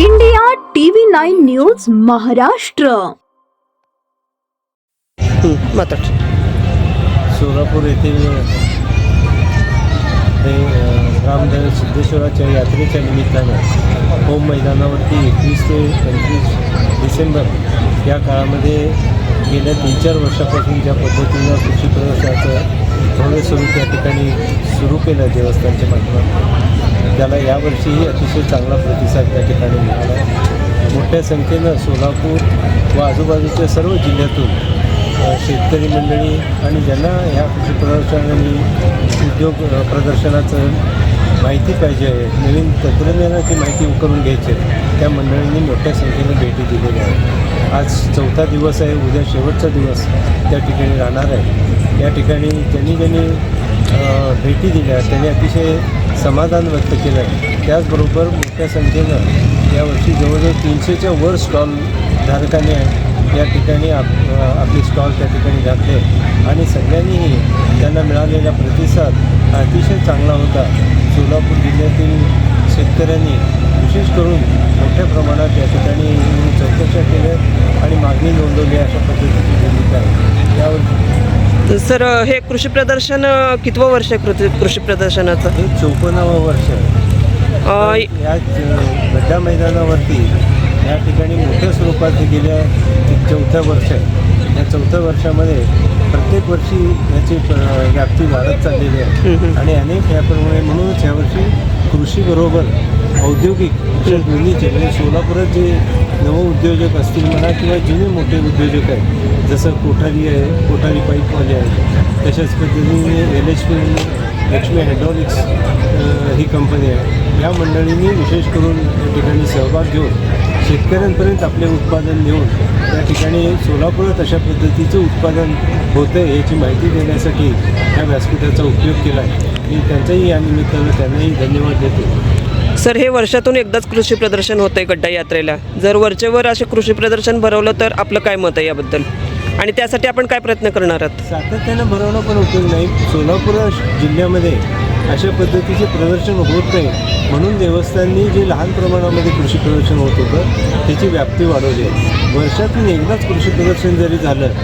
India TV nine news Maharashtra. माताड Solapur येथील हे रामदेव सिद्धेश्वराच्या यात्रेच्या निमित्तानं होम मैदानावरती एकवीस ते पंचवीस डिसेंबर या काळामध्ये गेल्या तीन चार वर्षापासून ज्या पद्धतीनं कृषी प्रवेशाचं भव्य स्वरूप या ठिकाणी सुरू केलं देवस्थानच्या माध्यमातून त्याला यावर्षीही अतिशय चांगला प्रतिसाद त्या ठिकाणी मिळाला. मोठ्या संख्येनं सोलापूर व आजूबाजूच्या सर्व जिल्ह्यातून शेतकरी मंडळी आणि ज्यांना ह्या कृषी प्रदर्शन आणि उद्योग प्रदर्शनाचं माहिती पाहिजे आहे नवीन तंत्रज्ञानाची माहिती उकरून घ्यायची आहे, त्या मंडळींनी मोठ्या संख्येने भेटी दिलेल्या आहेत. आज चौथा दिवस आहे उद्या शेवटचा दिवस त्या ठिकाणी राहणार आहे. या ठिकाणी ज्यांनी ज्यांनी भेटी दिल्या त्यांनी अतिशय समाधान व्यक्त केलं. आहे त्याचबरोबर मोठ्या संख्येनं यावर्षी जवळजवळ तीनशेच्या वर स्टॉल धारकांनी या ठिकाणी आप आपले स्टॉल त्या ठिकाणी घातले. आणि सगळ्यांनीही त्यांना मिळालेला प्रतिसाद हा अतिशय चांगला होता. सोलापूर जिल्ह्यातील शेतकऱ्यांनी विशेष करून मोठ्या प्रमाणात या ठिकाणी चौकशा केल्या. नोंदवली अशा पद्धतीची भूमिका आहे यावर सर हे कृषी प्रदर्शन कितवं वर्ष आहे कृषी प्रदर्शनाचं? हे चौपन्नावं वर्ष आहे. अ, या गड्डा मैदानावरती या ठिकाणी मोठ्या स्वरूपात हे गेल्या चौथ्या वर्ष आहे. या चौथ्या वर्षामध्ये प्रत्येक वर्षी याची व्याप्ती वाढत चाललेली आहे. आणि अनेक याप्रमाणे म्हणूनच यावर्षी कृषीबरोबर औद्योगिक दोन्हीचे म्हणजे सोलापुरात जे नवउद्योजक असतील म्हणा किंवा जुने मोठे उद्योजक आहेत जसं कोठारी आहे कोठारी पाईपवाले आहेत तशाच पद्धतीने L H P Lakshmi hydraulics ही कंपनी आहे. या मंडळींनी विशेष करून या ठिकाणी सहभाग घेऊन शेतकऱ्यांपर्यंत आपले उत्पादन नेऊन त्या ठिकाणी सोलापुरात अशा पद्धतीचं उत्पादन होतं आहे याची माहिती देण्यासाठी ह्या व्यासपीठाचा उपयोग केला आहे मी त्यांचाही या निमित्तानं त्यांनाही धन्यवाद देतो. सर हे वर्षातून एकदाच कृषी प्रदर्शन होतं आहे गड्डा यात्रेला. जर वरचेवर असे कृषी प्रदर्शन भरवलं तर आपलं काय मत आहे याबद्दल? आणि त्यासाठी आपण काय प्रयत्न करणार आहात? सातत्यानं भरवणं पण उपयोग नाही. सोलापूर जिल्ह्यामध्ये अशा पद्धतीचे प्रदर्शन होत नाही. म्हणून देवस्थांनी जे लहान प्रमाणामध्ये कृषी प्रदर्शन होत होतं त्याची व्याप्ती वाढवली आहे. वर्षातून एकदाच कृषी प्रदर्शन जरी झालं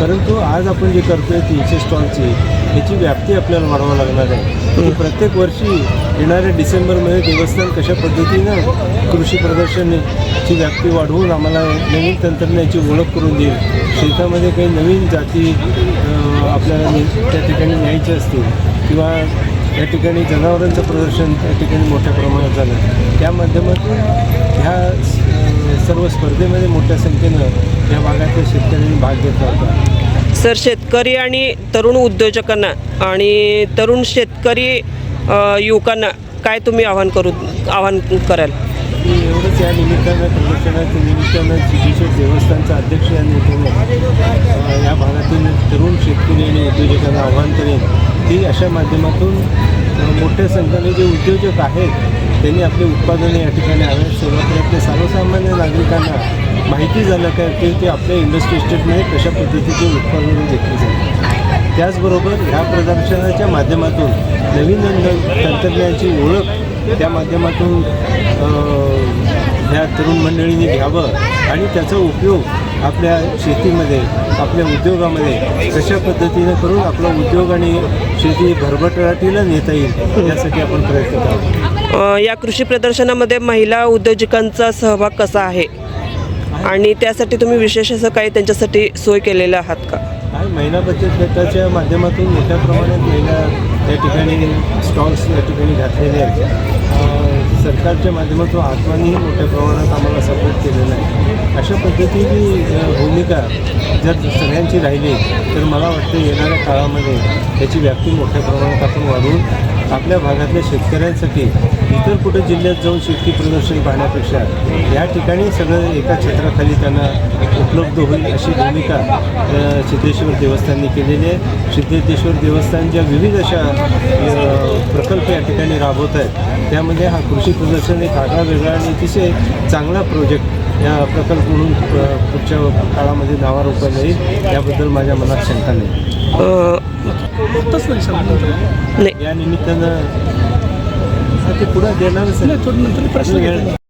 परंतु आज आपण जे करतोय तीनशे स्टॉलची याची व्याप्ती आपल्याला वाढवावं लागणार आहे. की प्रत्येक वर्षी येणाऱ्या डिसेंबरमध्ये देवस्थान कशा पद्धतीनं कृषी प्रदर्शनची व्याप्ती वाढवून आम्हाला नवीन तंत्रज्ञानाची ओळख करून देईल. शेतामध्ये काही नवीन जाती आपल्याला त्या ठिकाणी न्यायचे असतील किंवा या ठिकाणी जनावरांचं प्रदर्शन त्या ठिकाणी मोठ्या प्रमाणात झालं. त्या माध्यमातून ह्या सर्व स्पर्धेमध्ये मोठ्या संख्येनं या भागातल्या शेतकऱ्यांनी भाग घेतला होता. सर शेतकरी आणि तरुण उद्योजकांना आणि तरुण शेतकरी युवकांना काय तुम्ही आव्हान करू आव्हान कराल? मी एवढंच या निमित्तानं प्रदर्शनाच्या निमित्तानं सिद्धेश्वर देवस्थानचा अध्यक्ष या नेत्याने या भागातील तरुण शेतकरी आणि उद्योजकांना आव्हान करेन की अशा माध्यमातून मोठ्या संख्येने जे उद्योजक आहेत त्यांनी आपले उत्पादने या ठिकाणी सुरुवात सोलापुरातल्या सर्वसामान्य नागरिकांना माहिती झालं काय की ते आपल्या इंडस्ट्री स्टेटमध्ये कशा पद्धतीचे उत्पादन घेतली जाईल त्याचबरोबर ह्या प्रदर्शनाच्या माध्यमातून नवीन नवीन तंत्रज्ञानाची ओळख त्या माध्यमातून ह्या तरुण मंडळींनी घ्यावं आणि त्याचा उपयोग आपल्या शेतीमध्ये आपल्या उद्योगामध्ये कशा पद्धतीनं करून आपला उद्योग आणि शेती भरभराटीला नेता येईल यासाठी आपण प्रयत्न करावा. या कृषी प्रदर्शनामध्ये महिला उद्योजकांचा सहभाग कसा आहे? आणि त्यासाठी तुम्ही विशेष असं काही त्यांच्यासाठी सोय केलेलं आहात का? महिला बचत गटाच्या माध्यमातून मोठ्या प्रमाणात महिला या ठिकाणी स्टॉल्स या ठिकाणी घातलेले आहेत. सरकारच्या माध्यमातून आत्मानेही मोठ्या प्रमाणात आम्हाला सपोर्ट केलेला आहे. अशा पद्धतीची भूमिका जर सगळ्यांची राहिली तर मला वाटतं येणाऱ्या काळामध्ये त्याची व्याप्ती मोठ्या प्रमाणात आपण वाढवून आपल्या भागातल्या शेतकऱ्यांसाठी इतर कुठे जिल्ह्यात जाऊन शेती प्रदर्शन पाहण्यापेक्षा या ठिकाणी सगळं एका क्षेत्राखाली त्यांना उपलब्ध होईल अशी भूमिका सिद्धेश्वर देवस्थाननी केलेली आहे. सिद्धेश्वर देवस्थानच्या विविध अशा प्रकल्प या ठिकाणी राबवत आहेत. त्यामध्ये हा कृषी प्रदर्शन एक आगळा वेगळा आणि अतिशय चांगला प्रोजेक्ट या प्रकल्प म्हणून पुढच्या काळामध्ये नावारूपाला येईल. याबद्दल माझ्या मनात शंका नाही. या निमित्तानं ते पुढं देणारच आहे.